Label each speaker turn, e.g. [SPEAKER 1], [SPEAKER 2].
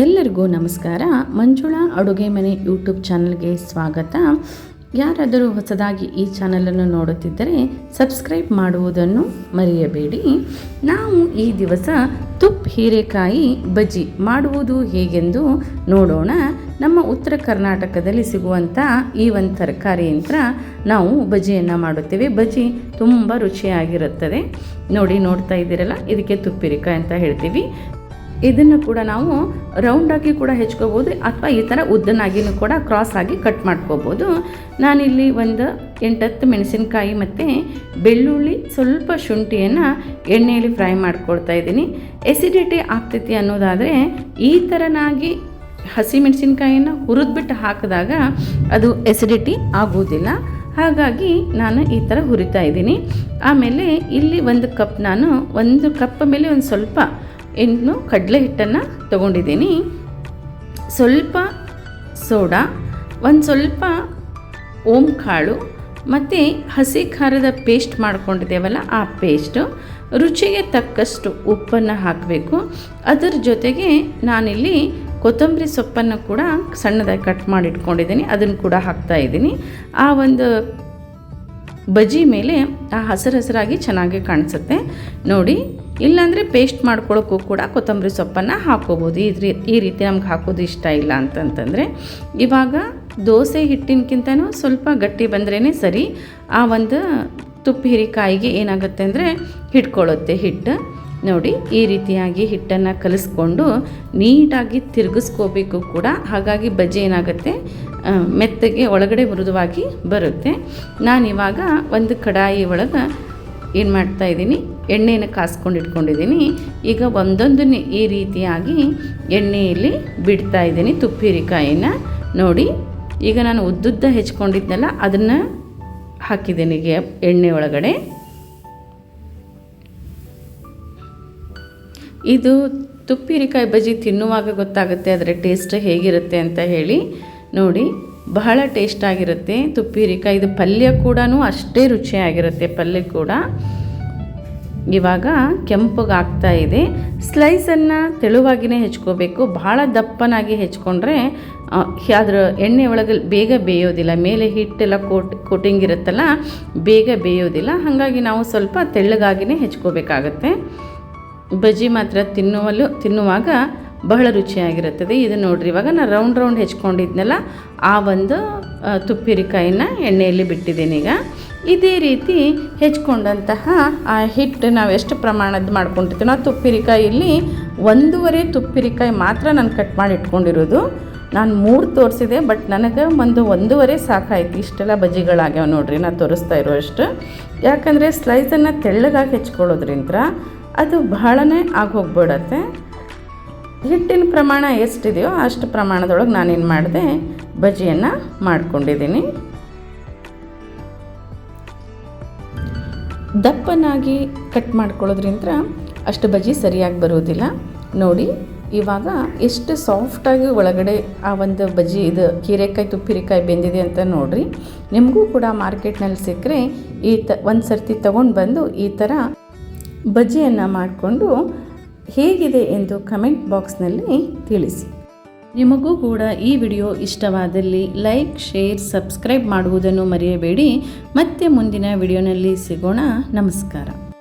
[SPEAKER 1] ಎಲ್ಲರಿಗೂ ನಮಸ್ಕಾರ. ಮಂಜುಳಾ ಅಡುಗೆ ಮನೆ ಯೂಟ್ಯೂಬ್ ಚಾನಲ್ಗೆ ಸ್ವಾಗತ. ಯಾರಾದರೂ ಹೊಸದಾಗಿ ಈ ಚಾನಲನ್ನು ನೋಡುತ್ತಿದ್ದರೆ ಸಬ್ಸ್ಕ್ರೈಬ್ ಮಾಡುವುದನ್ನು ಮರೆಯಬೇಡಿ. ನಾವು ಈ ದಿವಸ ತುಪ್ ಹೀರೆಕಾಯಿ ಬಜ್ಜಿ ಮಾಡುವುದು ಹೇಗೆಂದು ನೋಡೋಣ. ನಮ್ಮ ಉತ್ತರ ಕರ್ನಾಟಕದಲ್ಲಿ ಸಿಗುವಂಥ ಈ ಒಂದು ತರಕಾರಿ ಯಂತ್ರ ನಾವು ಬಜ್ಜಿಯನ್ನು ಮಾಡುತ್ತೇವೆ. ಬಜ್ಜಿ ತುಂಬ ರುಚಿಯಾಗಿರುತ್ತದೆ. ನೋಡಿ, ನೋಡ್ತಾ ಇದ್ದೀರಲ್ಲ, ಇದಕ್ಕೆ ತುಪ್ಪಿರಿಕಾಯಿ ಅಂತ ಹೇಳ್ತೀವಿ. ಇದನ್ನು ಕೂಡ ನಾವು ರೌಂಡಾಗಿ ಕೂಡ ಹೆಚ್ಕೋಬೋದು ಅಥವಾ ಈ ಥರ ಉದ್ದನಾಗಿನೂ ಕೂಡ ಕ್ರಾಸ್ ಆಗಿ ಕಟ್ ಮಾಡ್ಕೋಬೋದು. ನಾನಿಲ್ಲಿ ಒಂದು ಎಂಟತ್ತು ಮೆಣಸಿನಕಾಯಿ ಮತ್ತು ಬೆಳ್ಳುಳ್ಳಿ ಸ್ವಲ್ಪ ಶುಂಠಿಯನ್ನು ಎಣ್ಣೆಯಲ್ಲಿ ಫ್ರೈ ಮಾಡ್ಕೊಳ್ತಾ ಇದ್ದೀನಿ. ಎಸಿಡಿಟಿ ಆಗ್ತೈತಿ ಅನ್ನೋದಾದರೆ ಈ ಥರನಾಗಿ ಹಸಿಮೆಣಸಿನ್ಕಾಯಿಯನ್ನು ಹುರಿದ್ಬಿಟ್ಟು ಹಾಕಿದಾಗ ಅದು ಎಸಿಡಿಟಿ ಆಗುವುದಿಲ್ಲ. ಹಾಗಾಗಿ ನಾನು ಈ ಥರ ಹುರಿತಾ ಇದ್ದೀನಿ. ಆಮೇಲೆ ಇಲ್ಲಿ ಒಂದು ಕಪ್ ನಾನು ಒಂದು ಕಪ್ ಮೇಲೆ ಒಂದು ಸ್ವಲ್ಪ ಇನ್ನು ಕಡಲೆ ಹಿಟ್ಟನ್ನು ತಗೊಂಡಿದ್ದೀನಿ. ಸ್ವಲ್ಪ ಸೋಡಾ, ಒಂದು ಸ್ವಲ್ಪ ಓಂ ಕಾಳು, ಮತ್ತು ಹಸಿ ಖಾರದ ಪೇಸ್ಟ್ ಮಾಡ್ಕೊಂಡಿದ್ದೇವಲ್ಲ ಆ ಪೇಸ್ಟು. ರುಚಿಗೆ ತಕ್ಕಷ್ಟು ಉಪ್ಪನ್ನು ಹಾಕಬೇಕು. ಅದರ ಜೊತೆಗೆ ನಾನಿಲ್ಲಿ ಕೊತ್ತಂಬರಿ ಸೊಪ್ಪನ್ನು ಕೂಡ ಸಣ್ಣದಾಗಿ ಕಟ್ ಮಾಡಿ ಇಟ್ಕೊಂಡಿದ್ದೀನಿ ಅದನ್ನು ಕೂಡ ಹಾಕ್ತಾ ಇದ್ದೀನಿ. ಆ ಒಂದು ಬಜ್ಜಿ ಮೇಲೆ ಆ ಹಸಿರು ಹಸಿರಾಗಿ ಚೆನ್ನಾಗಿ ಕಾಣಿಸುತ್ತೆ. ನೋಡಿ, ಇಲ್ಲಾಂದರೆ ಪೇಸ್ಟ್ ಮಾಡ್ಕೊಳ್ಳೋಕ್ಕೂ ಕೂಡ ಕೊತ್ತಂಬರಿ ಸೊಪ್ಪನ್ನು ಹಾಕೋಬೋದು. ರೀ, ಈ ರೀತಿ ನಮ್ಗೆ ಹಾಕೋದು ಇಷ್ಟ ಇಲ್ಲ ಅಂತಂತಂದರೆ. ಇವಾಗ ದೋಸೆ ಹಿಟ್ಟಿನಕ್ಕಿಂತನೂ ಸ್ವಲ್ಪ ಗಟ್ಟಿ ಬಂದ್ರೇ ಸರಿ. ಆ ಒಂದು ತುಪ್ಪ ಹಿರಿಕಾಯಿಗೆ ಏನಾಗುತ್ತೆ ಅಂದರೆ ಹಿಡ್ಕೊಳ್ಳುತ್ತೆ ಹಿಟ್ಟು. ನೋಡಿ, ಈ ರೀತಿಯಾಗಿ ಹಿಟ್ಟನ್ನು ಕಲಿಸ್ಕೊಂಡು ನೀಟಾಗಿ ತಿರುಗಿಸ್ಕೋಬೇಕು ಕೂಡ. ಹಾಗಾಗಿ ಬಜ್ಜಿ ಏನಾಗುತ್ತೆ? ಮೆತ್ತಗೆ ಒಳಗಡೆ ಮೃದುವಾಗಿ ಬರುತ್ತೆ. ನಾನಿವಾಗ ಒಂದು ಕಡಾಯಿ ಒಳಗೆ ಏನು ಮಾಡ್ತಾ ಇದ್ದೀನಿ ಎಣ್ಣೆಯನ್ನು ಕಾಸ್ಕೊಂಡು ಇಟ್ಕೊಂಡಿದ್ದೀನಿ. ಈಗ ಒಂದೊಂದನ್ನೇ ಈ ರೀತಿಯಾಗಿ ಎಣ್ಣೆಯಲ್ಲಿ ಬಿಡ್ತಾ ಇದ್ದೀನಿ ತುಪ್ಪಿರಿಕಾಯಿನ. ನೋಡಿ, ಈಗ ನಾನು ಉದ್ದುದ್ದ ಹೆಚ್ಕೊಂಡಿದ್ದೆಲ್ಲ ಅದನ್ನು ಹಾಕಿದ್ದೀನಿ ಎಣ್ಣೆ ಒಳಗಡೆ. ಇದು ತುಪ್ಪಿರಿಕಾಯಿ ಬಜ್ಜಿ ತಿನ್ನುವಾಗ ಗೊತ್ತಾಗುತ್ತೆ, ಅದರ ಟೇಸ್ಟ್ ಹೇಗಿರುತ್ತೆ ಅಂತ ಹೇಳಿ. ನೋಡಿ, ಬಹಳ ಟೇಸ್ಟ್ ಆಗಿರುತ್ತೆ. ತುಪ್ಪಿರಿಕಾಯಿ, ಇದು ಪಲ್ಯ ಕೂಡ ಅಷ್ಟೇ ರುಚಿಯಾಗಿರುತ್ತೆ, ಪಲ್ಯ ಕೂಡ. ಇವಾಗ ಕೆಂಪಗಾಗ್ತಾ ಇದೆ. ಸ್ಲೈಸನ್ನು ತೆಳುವಾಗಿಯೇ ಹೆಚ್ಕೋಬೇಕು. ಭಾಳ ದಪ್ಪನಾಗಿ ಹೆಚ್ಕೊಂಡ್ರೆ ಅದರ ಎಣ್ಣೆ ಒಳಗೆ ಬೇಗ ಬೇಯೋದಿಲ್ಲ. ಮೇಲೆ ಹಿಟ್ಟೆಲ್ಲ ಕೋಟ್ ಕೋಟಿಂಗ್ ಇರುತ್ತಲ್ಲ, ಬೇಗ ಬೇಯೋದಿಲ್ಲ. ಹಾಗಾಗಿ ನಾವು ಸ್ವಲ್ಪ ತೆಳ್ಳಗಾಗಿಯೇ ಹೆಚ್ಕೋಬೇಕಾಗತ್ತೆ. ಬಜ್ಜಿ ಮಾತ್ರ ತಿನ್ನುವಲು, ತಿನ್ನುವಾಗ ಬಹಳ ರುಚಿಯಾಗಿರುತ್ತದೆ. ಇದು ನೋಡ್ರಿ, ಇವಾಗ ನಾನು ರೌಂಡ್ ರೌಂಡ್ ಹೆಚ್ಕೊಂಡಿದ್ನಲ್ಲ, ಆ ಒಂದು ತುಪ್ಪಿರಿಕಾಯಿನ ಎಣ್ಣೆಯಲ್ಲಿ ಬಿಟ್ಟಿದ್ದೀನಿ ಈಗ. ಇದೇ ರೀತಿ ಹೆಚ್ಕೊಂಡಂತಹ, ಆ, ಹಿಟ್ಟು ನಾವು ಎಷ್ಟು ಪ್ರಮಾಣದ ಮಾಡ್ಕೊಂಡಿರ್ತೀವಿ. ಆ ತುಪ್ಪಿರಿಕಾಯಲ್ಲಿ ಒಂದೂವರೆ ತುಪ್ಪಿರಿಕಾಯಿ ಮಾತ್ರ ನಾನು ಕಟ್ ಮಾಡಿ ಇಟ್ಕೊಂಡಿರೋದು. ನಾನು ಮೂರು ತೋರಿಸಿದೆ, ಬಟ್ ನನಗೆ ಒಂದು ಒಂದೂವರೆ ಸಾಕಾಯ್ತು. ಇಷ್ಟೆಲ್ಲ ಬಜ್ಜಿಗಳಾಗ್ಯಾವ ನೋಡ್ರಿ ನಾನು ತೋರಿಸ್ತಾ ಇರೋಷ್ಟು ಯಾಕಂದರೆ ಸ್ಲೈಸನ್ನು ತೆಳ್ಳಗಾಗಿ ಹೆಚ್ಕೊಳ್ಳೋದ್ರಿಂದ ಅದು ಬಹಳನೇ ಆಗೋಗ್ಬಿಡತ್ತೆ ಹಿಟ್ಟಿನ ಪ್ರಮಾಣ ಎಷ್ಟಿದೆಯೋ ಅಷ್ಟು ಪ್ರಮಾಣದೊಳಗೆ ನಾನೇನು ಮಾಡಿದೆ, ಬಜ್ಜಿಯನ್ನು ಮಾಡ್ಕೊಂಡಿದ್ದೀನಿ. ದಪ್ಪನಾಗಿ ಕಟ್ ಮಾಡ್ಕೊಳ್ಳೋದ್ರಿಂದ ಅಷ್ಟು ಬಜ್ಜಿ ಸರಿಯಾಗಿ ಬರೋದಿಲ್ಲ ನೋಡಿ, ಇವಾಗ ಎಷ್ಟು ಸಾಫ್ಟಾಗಿ ಒಳಗಡೆ ಆ ಒಂದು ಬಜ್ಜಿ ಇದು ಹೀರೆಕಾಯಿ ತುಪ್ಪಿರಿಕಾಯಿ ಬೆಂದಿದೆ ಅಂತ ನೋಡಿರಿ. ನಿಮಗೂ ಕೂಡ ಮಾರ್ಕೆಟ್ನಲ್ಲಿ ಸಿಕ್ಕರೆ ಈ ತ ಒಂದು ಸರ್ತಿ ತೊಗೊಂಡು ಬಂದು ಈ ಥರ ಬಜ್ಜಿಯನ್ನು ಮಾಡಿಕೊಂಡು ಹೇಗಿದೆ ಎಂದು ಕಮೆಂಟ್ ಬಾಕ್ಸ್ನಲ್ಲಿ ತಿಳಿಸಿ. ನಿಮಗೂ ಕೂಡ ಈ ವಿಡಿಯೋ ಇಷ್ಟವಾದಲ್ಲಿ ಲೈಕ್, ಶೇರ್, ಸಬ್ಸ್ಕ್ರೈಬ್ ಮಾಡುವುದನ್ನು ಮರೆಯಬೇಡಿ. ಮತ್ತೆ ಮುಂದಿನ ವಿಡಿಯೋನಲ್ಲಿ ಸಿಗೋಣ. ನಮಸ್ಕಾರ.